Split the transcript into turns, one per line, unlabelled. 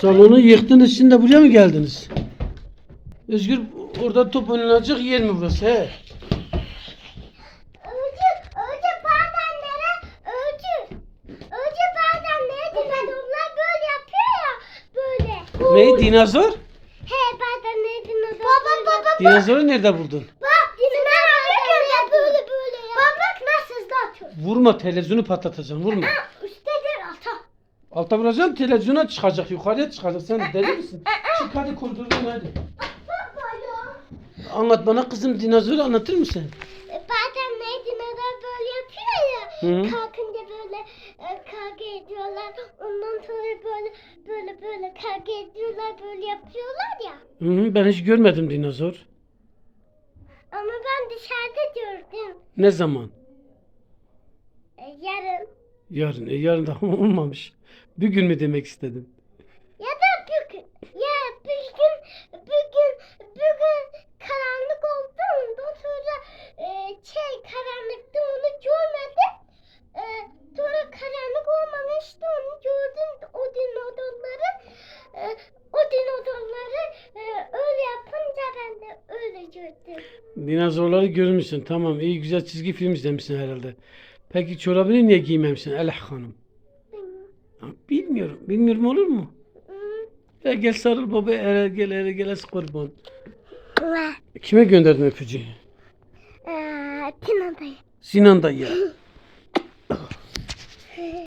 Salonu yıktınız şimdi buraya mı geldiniz? Özgür orada top oynanacak yer mi burası he?
Böyle. Böyle.
Ne dinozor?
He bazen ne dinozor. Baba baba baba.
Dinozoru nerede buldun?
Bak dinozor böyle böyle ya. Bak bak nasıl atıyor.
Vurma televizyonu patlatacağım vurma. Alta vuracağım televizyona çıkacak yukarıya çıkacak sen deli misin? Çık hadi koridordan hadi. Anlat bana kızım dinozoru anlatır mısın?
E, Bazen ne dinozor böyle yapıyor ya.
Hı.
Kalkınca böyle e, kavga ediyorlar. Ondan sonra böyle böyle böyle kavga ediyorlar böyle yapıyorlar ya.
Hı hı, ben hiç görmedim dinozor.
Ama ben dışarıda gördüm.
Ne zaman?
Yarın.
Yarın. E, yarın daha olmamış. Bir gün mü demek istedim?
Ya da bugün. Ya bugün bugün bugün karanlık oldu. Ondan sonra e, şey karanlıkta onu görmedim. E, sonra karanlık olmamıştı onu gördüm. O dinozorları e, o dinozorları e, öyle yapınca ben de öyle gördüm.
Dinozorları görmüşsün. Tamam iyi güzel çizgi film izlemişsin herhalde. Peki çorabını niye giymemişsin Elah Hanım? Ha, Bilmiyorum. Bilmiyorum olur mu? Ya gel sarıl baba ere gel ere gel az kurban. Kime gönderdin öpücüğü?
Eee, Tina'dayım.
Sinan dayı.